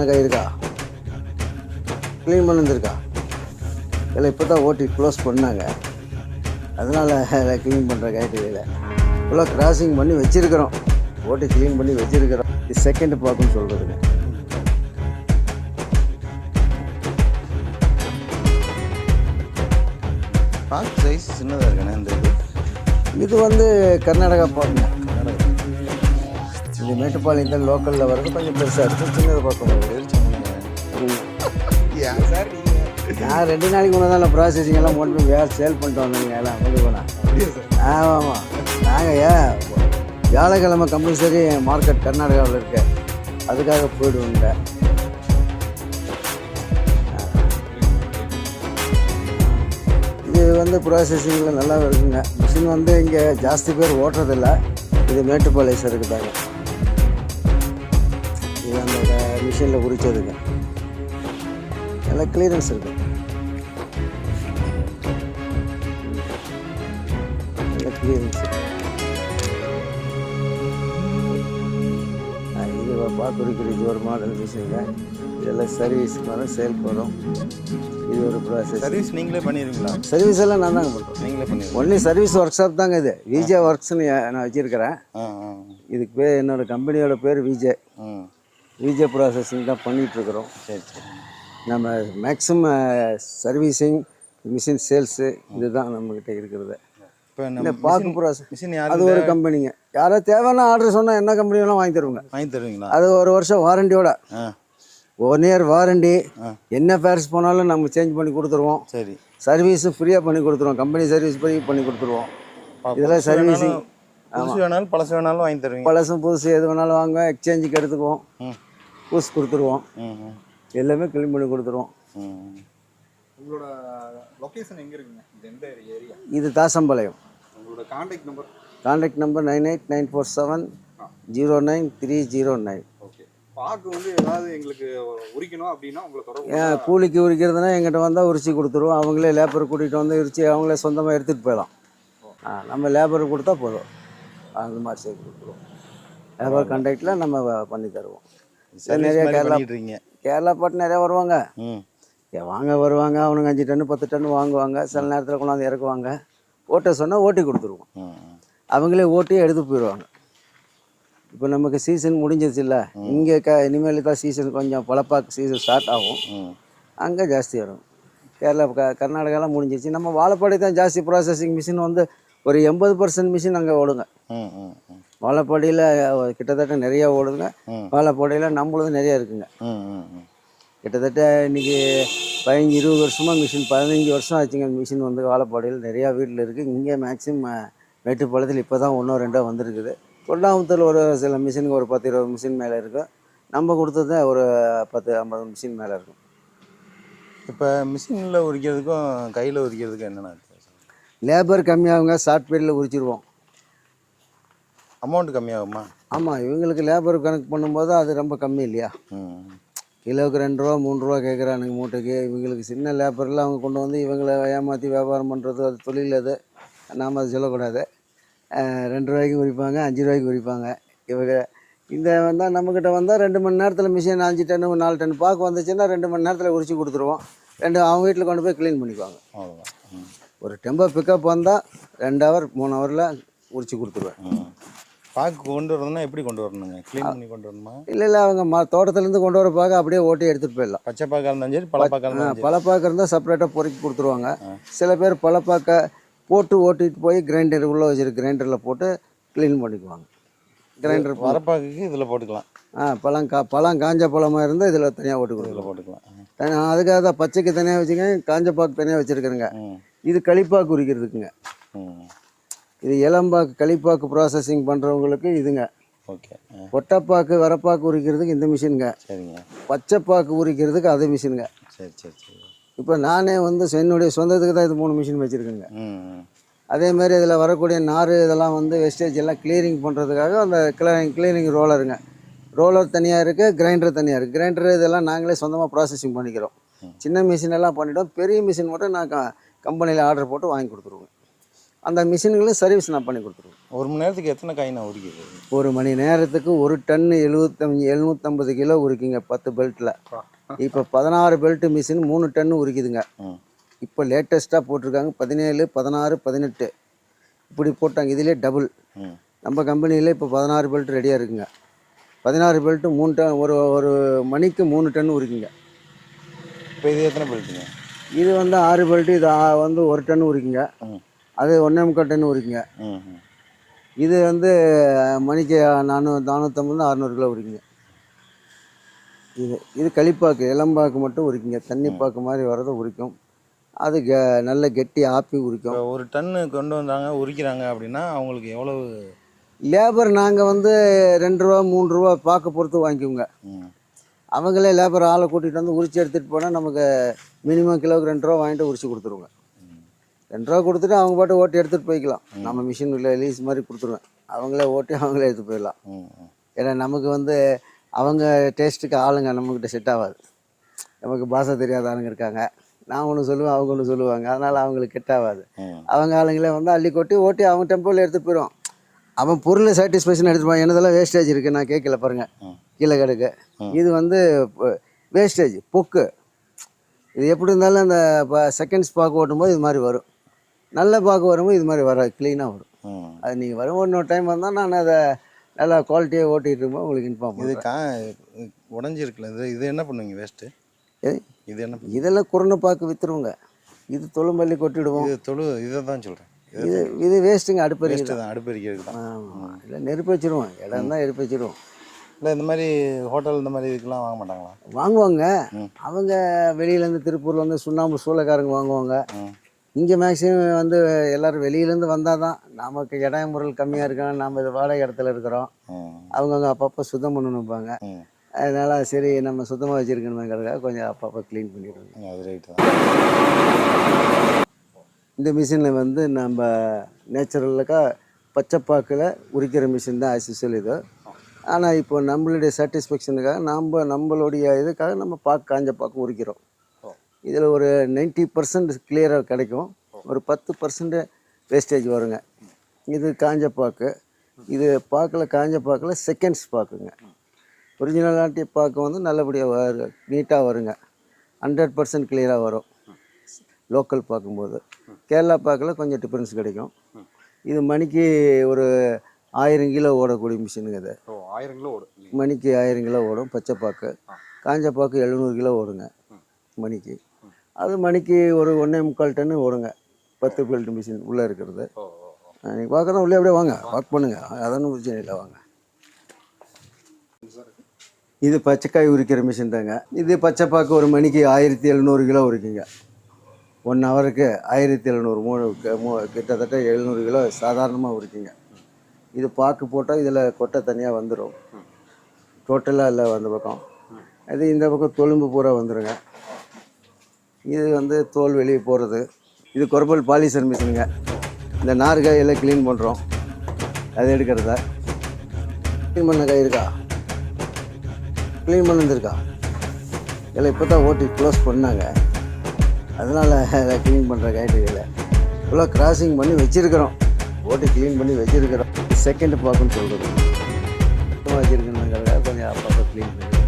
பண்ண கை இருக்கா? க்ளீன் பண்ணிருந்துருக்கா இல்லை இப்போ தான் ஓட்டி க்ளோஸ் பண்ணாங்க. அதனால் க்ளீன் பண்ணுற கைட்டு இல்லை ஃபுல்லாக கிராசிங் பண்ணி வச்சுருக்கிறோம். ஓட்டி க்ளீன் பண்ணி வச்சுருக்கிறோம். இது செகண்ட் பார்க்குன்னு சொல்கிறதுங்க பார்க் சைஸ் சின்னதாக இருக்குண்ணே இந்த இது. இது வந்து கர்நாடகா பாருங்க இது மேட்டுப்பாளையம் தான் லோக்கலில் வர்றது கொஞ்சம் பெருசாக இருக்கும் சின்னது பார்க்க சார்? நான் ரெண்டு நாளைக்கு முன்னே தான் ப்ராசஸிங் எல்லாம் போட்டு வேறு சேல் பண்ணிட்டு வந்தேங்க எல்லாம் கொண்டு போனேன் ஆமாம் ஆமாம் நாங்கள் ஏன் வியாழக்கிழமை கம்பல்சரி மார்க்கெட் கர்நாடகாவில் இருக்கு. அதுக்காக போயிடுவோங்க இது வந்து ப்ராசஸிங்கில் நல்லா இருக்குங்க. மிஷின் வந்து இங்கே ஜாஸ்தி பேர் ஓட்டுறதில்ல. இது மேட்டுப்பாளையம் சருக்கு தாங்க. இது அந்த மிஷினில் உரிச்சதுங்க. நல்லா கிளியரன்ஸ் இருக்கு. நல்ல கிளியரன்ஸ் இது இருக்கிற இது ஒரு மாடல் மிஷினுங்க இதெல்லாம் சர்வீஸ் வரும் சேல் வரும். இது ஒரு ப்ராசஸ் சர்வீஸ் நீங்களே பண்ணிடுவீங்களா? சர்வீஸ் எல்லாம் நான் தாங்க பண்ணுறோம் நீங்களே பண்ணிடுவீங்க ஒன்லி சர்வீஸ் ஒர்க் ஷாப் தாங்க இது. விஜே ஒர்க்ஸ்னு நான் வச்சுருக்கிறேன். இதுக்கு பேர் என்னோட கம்பெனியோட பேர் விஜே விஜே ப்ராசஸிங் தான் பண்ணிகிட்ருக்குறோம் சரி சரி. நம்ம மேக்ஸிமம் சர்வீசிங் மிஷின் சேல்ஸு இதுதான் நம்மக்கிட்ட இருக்கிறது. இப்போ பாக்கு ப்ராசஸ் மிஷின் அது ஒரு கம்பெனிங்க யாராவது தேவைன்னா ஆர்டர் சொன்னால் என்ன கம்பெனி வேணாலும் வாங்கி தருவாங்க. வாங்கி தருவீங்களா? அது ஒரு வருஷம் வாரண்டியோட ஒன் இயர் வாரண்டி. என்ன ஃபேர்ஸ் போனாலும் நம்ம சேஞ்ச் பண்ணி கொடுத்துருவோம். சரி. சர்வீஸும் ஃப்ரீயாக பண்ணி கொடுத்துருவோம். கம்பெனி சர்வீஸ் பண்ணி பண்ணி கொடுத்துருவோம். இதெல்லாம் சர்வீசிங் புதுசு வேணாலும் பழசு வேணாலும் வாங்கி தருவீங்க. பழசும் புதுசு எது வேணாலும் வாங்க எக்ஸ்சேஞ்சுக்கு எடுத்துக்குவோம். புதுசு கொடுத்துருவோம். எல்லாமே க்ளீன் பண்ணி கொடுத்துருவோம். உங்களோட லொகேஷன் எங்கே இருக்குங்க? இது எந்த ஏரியா இது தாசம்பாளையம். உங்களோட contact number contact number nine eight nine four seven zero nine three zero nine okay பாக்கு வந்து ஏதாவது எங்களுக்கு உரிக்கணும் அப்படின்னா உங்களை தொடர்பு ஏன் கூலிக்கு உரிக்கிறதுனா எங்கிட்ட வந்தால் உரிச்சு கொடுத்துருவோம். அவங்களே லேபர் கூட்டிகிட்டு வந்து உரிச்சு அவங்களே சொந்தமாக எடுத்துகிட்டு போயிடலாம். ஆ நம்ம லேபர் கொடுத்தா போதும். அந்த மாதிரி செய்து கொடுத்துருவோம். லேபர் கான்டாக்டில் நம்ம பண்ணி தருவோம். நிறைய கேரளா கேரளா பாட்டு நிறையா வருவாங்க. வாங்க வருவாங்க. அவனுங்க அஞ்சு டன்னு பத்து டன்னு வாங்குவாங்க. சில நேரத்தில் கொண்டாந்து இறக்குவாங்க. ஓட்ட சொன்னால் ஓட்டி கொடுத்துருவோம். அவங்களே ஓட்டி எடுத்து போயிடுவாங்க. இப்போ நமக்கு சீசன் முடிஞ்சிருச்சு இல்லை இங்கே க இனிமேல் தான் சீசன் கொஞ்சம் பழப்பாக்கு சீசன் ஸ்டார்ட் ஆகும். அங்கே ஜாஸ்தி வரும். கேரளா க கர்நாடகாலாம் முடிஞ்சிருச்சு. நம்ம வாழைப்பாடி தான் ஜாஸ்தி ப்ராசஸிங் மிஷின் வந்து ஒரு எண்பது பர்சன்ட் மிஷின் அங்கே ஓடுங்க. வாழைப்பாடியில் கிட்டத்தட்ட நிறையா ஓடுங்க ம். வாழைப்பாடியில் நம்மளது நிறையா இருக்குங்க. கிட்டத்தட்ட இன்னைக்கு பதினஞ்சு இருபது வருஷமாக மிஷின் பதினஞ்சு வருஷம் ஆச்சுங்க மிஷின் வந்து வாழைப்பாடியில். நிறையா வீட்டில் இருக்குது இங்கே மேக்ஸிமம் மேட்டுப்பாளையத்தில் இப்போ தான் ஒன்றோ ரெண்டோ வந்திருக்குது. கொண்டாமத்தில் ஒரு சில மிஷினுக்கு ஒரு பத்து இருபது மிஷின் மேலே இருக்கும். நம்ம கொடுத்தது ஒரு பத்து ஐம்பது மிஷின் மேலே இருக்கும். இப்போ மிஷினில் உரிக்கிறதுக்கும் கையில் உரிக்கிறதுக்கும் என்னென்ன லேபர் கம்மியாகுங்க சாஃப்ட்வேரில் உரிச்சிருவோம். அமௌண்ட் கம்மியாகுமா? ஆமாம் இவங்களுக்கு லேபர் கணக்கு பண்ணும்போது அது ரொம்ப கம்மி இல்லையா? கிலோவுக்கு ரெண்டு ரூபா மூணு ரூபா கேட்குறானுங்க மூட்டைக்கு. இவங்களுக்கு சின்ன லேபரில் அவங்க கொண்டு வந்து இவங்களை ஏமாற்றி வியாபாரம் பண்ணுறது அது தொழில் அது. நாம் அதை சொல்லக்கூடாது. ரெண்டு ரூபாய்க்கு உரிப்பாங்க அஞ்சு ரூபாய்க்கு உரிப்பாங்க இவங்க இந்த வந்தால் நம்மக்கிட்ட வந்தால் ரெண்டு மணி நேரத்தில் மிஷின் அஞ்சு டன்னு நாலு டன் பாக்கு வந்துச்சுன்னா ரெண்டு மணி நேரத்தில் உரிச்சு கொடுத்துருவோம். ரெண்டு அவங்க வீட்டில் கொண்டு போய் க்ளீன் பண்ணிக்குவாங்க. ஒரு டெம்போ பிக்கப் வந்தால் ரெண்டு ஹவர் மூணு ஹவரில் உரிச்சு கொடுத்துருவேன். பாக்கு கொண்டு வரணும்னா எப்படி கொண்டு வரணுங்க? க்ளீன் பண்ணி கொண்டு வரணுமா? இல்லை இல்லை அவங்க ம தோட்டத்துலேருந்து கொண்டு வர பாக்க அப்படியே ஓட்டி எடுத்துகிட்டு போயிடலாம். பச்சை பாக்காக இருந்தாலும் சரி பழப்பாக்காக இருந்தாலும் பழப்பாக்க இருந்தால் செப்பரேட்டாக பொறுக்கி கொடுத்துருவாங்க. சில பேர் பழப்பாக்க போட்டு ஓட்டிட்டு போய் கிரைண்டர் உள்ளே வச்சிருக்கு கிரைண்டரில் போட்டு க்ளீன் பண்ணிக்குவாங்க. கிரைண்டர் வரப்பாக்குக்கு இதில் போட்டுக்கலாம். ஆ பழம் கா பழம் காஞ்ச பழமாக இருந்தால் இதில் தனியாக ஓட்டி இதில் போட்டுக்கலாம். அதுக்காக தான் பச்சைக்கு தனியாக வச்சுக்கேன் காஞ்ச பாக்கு தனியாக வச்சுருக்குறேங்க. இது களிப்பாக்கு உரிக்கிறதுக்குங்க. ம். இது இளம்பாக்கு களிப்பாக்கு ப்ராசஸிங் பண்ணுறவங்களுக்கு இதுங்க. ஓகே. ஒட்டப்பாக்கு வரப்பாக்கு உரிக்கிறதுக்கு இந்த மிஷினுங்க. சரிங்க. பச்சைப்பாக்கு உரிக்கிறதுக்கு அது மிஷினுங்க. சரி சரி சரி. இப்போ நானே வந்து என்னுடைய சொந்தத்துக்கு தான் இது மூணு மிஷின் வச்சுருக்கேங்க. அதே மாதிரி இதில் வரக்கூடிய நார் இதெல்லாம் வந்து வேஸ்டேஜ் எல்லாம் கிளியரிங் பண்ணுறதுக்காக அந்த கிளீனிங் கிளீனிங் ரோலருங்க ரோலர் தனியாக இருக்குது கிரைண்டர் தனியாக இருக்குது கிரைண்டர் இதெல்லாம் நாங்களே சொந்தமாக ப்ராசஸிங் பண்ணிக்கிறோம். சின்ன மிஷின் எல்லாம் பண்ணிட்டோம். பெரிய மிஷின் மட்டும் நான் கம்பெனியில் ஆர்டர் போட்டு வாங்கி கொடுத்துருவோம் அந்த மிஷின்களும் சர்வீஸ் நான் பண்ணி கொடுத்துருவேன். ஒரு மணி நேரத்துக்கு எத்தனை காயினா உரிக்குது? ஒரு மணி நேரத்துக்கு ஒரு டன்னு எழுபத்தஞ்சு எழுநூற்றம்பது கிலோ உரிக்குங்க பத்து பெல்ட்டில் இப்போ பதினாறு பெல்ட் மிஷின் மூணு டன்னு உரிக்குதுங்க. இப்போ லேட்டஸ்ட்டாக போட்டிருக்காங்க பதினேழு பதினாறு பதினெட்டு. இப்படி போட்டாங்க இதிலே டபுள் நம்ம கம்பெனியில் இப்போ பதினாறு பெல்ட் ரெடியாக இருக்குங்க. பதினாறு பெல்ட்டு மூணு டன் ஒரு ஒரு மணிக்கு மூணு டன் உரிக்குங்க. இப்போ இது எத்தனை பெல்ட்டுங்க இது வந்து ஆறு பெல்ட்டு இது வந்து ஒரு டன் உரிக்குங்க. அது ஒன்றே முக்கால் டன் உரிக்குங்க இது வந்து மணிக்கு நானூ நானூற்றம்பது அறநூறு கிலோ உரிக்குங்க. இது இது களிப்பாக்கு இளம்பாக்கு மட்டும் உரிக்குங்க. தண்ணி பாக்கு மாதிரி வர்றதை உரிக்கும். அது கெ நல்ல கெட்டி ஆப்பி உரிக்கும். ஒரு டன்னு கொண்டு வந்தாங்க உரிக்கிறாங்க அப்படின்னா அவங்களுக்கு எவ்வளவு? லேபர் நாங்கள் வந்து ரெண்டு ரூபா மூணு ரூபா பார்க்க பொறுத்து வாங்கிக்குவோங்க அவங்களே லேபர் ஆளை கூட்டிகிட்டு வந்து உரிச்சு எடுத்துகிட்டு போனால் நமக்கு மினிமம் கிலோவுக்கு ரெண்டு ரூபா வாங்கிட்டு உரிச்சு கொடுத்துருவோங்க. ரெண்டு ரூபா கொடுத்துட்டு அவங்க பாட்டு ஓட்டி எடுத்துகிட்டு போய்க்கலாம். நம்ம மிஷின் இல்லை லீஸ் மாதிரி கொடுத்துருவேன். அவங்களே ஓட்டி அவங்களே எடுத்து போயிடலாம். ஏன்னா நமக்கு வந்து அவங்க டேஸ்ட்டுக்கு ஆளுங்க நம்மக்கிட்ட செட் ஆகாது நமக்கு பாஷை தெரியாத ஆளுங்க இருக்காங்க. நான் ஒன்று சொல்லுவேன் அவங்க ஒன்று சொல்லுவாங்க. அதனால் அவங்களுக்கு செட் ஆகாது அவங்க ஆளுங்களே வந்து அள்ளி கொட்டி ஓட்டி அவங்க டெம்போவில் எடுத்து போயிடும் அவன் பொருள் சாட்டிஸ்ஃபேக்ஷன் எடுத்துட்டு போவான். என்னதெல்லாம் வேஸ்டேஜ் இருக்குது நான் கேட்கல பாருங்க. கீழே கிடக்கு. இது வந்து வேஸ்டேஜ் பொக்கு. இது எப்படி இருந்தாலும் அந்த செகண்ட்ஸ் பாக்கு ஓட்டும்போது இது மாதிரி வரும். நல்ல பாக்கு வரும்போது இது மாதிரி வராது க்ளீனாக வரும். அது நீங்கள் வரும் இன்னொரு டைம் வந்தால் நான் அதை நல்லா குவாலிட்டியாக ஓட்டிகிட்டு இருக்கும்போது உங்களுக்கு இன்ஃபார்ம் இது கா உடஞ்சிருக்குல்ல இது இது என்ன பண்ணுவீங்க வேஸ்ட்டு இது என்ன? இதெல்லாம் குருணை பாக்கு விற்றுருவோங்க இது தொழும்பள்ளி கொட்டிடுவோம். இது தொழு இதை தான் சொல்கிறேன் இது இது வேஸ்ட்டுங்க அடுப்பறிக்கு வேஸ்ட்டு தான் அடுப்பெரிக்கிறது தான். ஆமாம் இல்லை நெருப்பு வச்சிருவோம். இடம் தான் நெருப்பு வச்சிருவோம். இல்லை இந்த மாதிரி ஹோட்டல் இந்த மாதிரி இதுக்கெல்லாம் வாங்க மாட்டாங்களா? வாங்குவாங்க. அவங்க வெளியிலேருந்து திருப்பூர்ல வந்து சுண்ணாம்பு சூளைக்காரங்க வாங்குவாங்க. இங்கே மேக்ஸிமம் வந்து எல்லாரும் வெளியிலேருந்து வந்தால் தான் நமக்கு இடம் பொருள் கம்மியாக இருக்கணும். நம்ம இது வாடகை இடத்துல இருக்கிறோம். அவங்கவுங்க அப்பப்போ சுத்தம் பண்ணணும்பாங்க. ம். அதனால சரி நம்ம சுத்தமாக வச்சுருக்கணுங்கிறதுக்காக கொஞ்சம் அப்பப்போ க்ளீன் பண்ணிடுவோம். அது ரைட்டு தான். இந்த மிஷினில் வந்து நம்ம நேச்சுரலுக்காக பச்சைப்பாக்கில் உரிக்கிற மிஷின் தான் ஆசிசுவல் இது. ஆனால் இப்போ நம்மளுடைய சாட்டிஸ்ஃபேக்ஷனுக்காக நம்ம நம்மளுடைய இதுக்காக நம்ம பாக்கு காஞ்ச பாக்கு உரிக்கிறோம். இதில் ஒரு நைன்ட்டி பர்சன்ட் கிளியராக கிடைக்கும். ஒரு பத்து பர்சன்ட் வேஸ்டேஜ் வருங்க. இது காஞ்ச பாக்கு. இது பாக்கில் காஞ்ச பாக்கில் செகண்ட்ஸ் பாக்குங்க. ஒரிஜினலாட்டி பாக்கு வந்து நல்லபடியாக வரு நீட்டாக வருங்க. ஹண்ட்ரட் பர்சன்ட் கிளியராக வரும். லோக்கல் பார்க்கும்போது கேரளா பாக்கில் கொஞ்சம் டிஃப்ரென்ஸ் கிடைக்கும். இது மணிக்கு ஒரு ஆயிரம் கிலோ ஓடக்கூடிய மிஷினுங்க ஓ ஆயிரம் கிலோ ஓடும்? மணிக்கு ஆயிரம் கிலோ ஓடும் பச்சை பாக்கு. காஞ்ச பாக்கு எழுநூறு கிலோ ஓடுங்க. மணிக்கு. அது மணிக்கு ஒரு ஒன்றே முக்கால் டன்னு ஓடுங்க. பத்து பெல்ட் மிஷின் உள்ளே இருக்கிறது. நீங்கள் பார்க்குறோம் உள்ளே அப்படியே வாங்க. ஒர்க் பண்ணுங்க. அதொன்றும் பிரச்சனை இல்லை வாங்க. இது பச்சைக்காய் உரிக்கிற மிஷின் தாங்க. இது பச்சை பாக்கு ஒரு மணிக்கு ஆயிரத்தி எழுநூறு கிலோ உரிக்குங்க. ஒன் ஹவருக்கு ஆயிரத்தி எழுநூறு மூணு கிட்டத்தட்ட எழுநூறு கிலோ சாதாரணமாக உரிக்குங்க. இது பாக்கு போட்டால் இதில் கொட்டை தனியாக வந்துடும் டோட்டலாக இல்லை அந்த பக்கம். அது இந்த பக்கம் தொழும்பு பூரா வந்துடுங்க இது வந்து தோல் வெளியே போகிறது இது கொரப்பல் பாலிசர் மிஷினுங்க. இந்த நார் காயெல்லாம் க்ளீன் பண்ணுறோம் அது எடுக்கிறத? க்ளீன் பண்ண காய் இருக்கா? க்ளீன் பண்ணிருந்துருக்கா? எல்லாம் இப்போ தான் ஓட்டி க்ளோஸ் பண்ணாங்க. அதனால் க்ளீன் பண்ணுற காய்கறிகளை இவ்வளோ கிராசிங் பண்ணி வச்சுருக்கிறோம். ஓட்டி க்ளீன் பண்ணி வச்சுருக்கிறோம். செகண்ட் பார்க்குன்னு சொல்கிறது வச்சுருக்கணுங்கிறத கொஞ்சம் அப்பப்போ க்ளீன் பண்ணி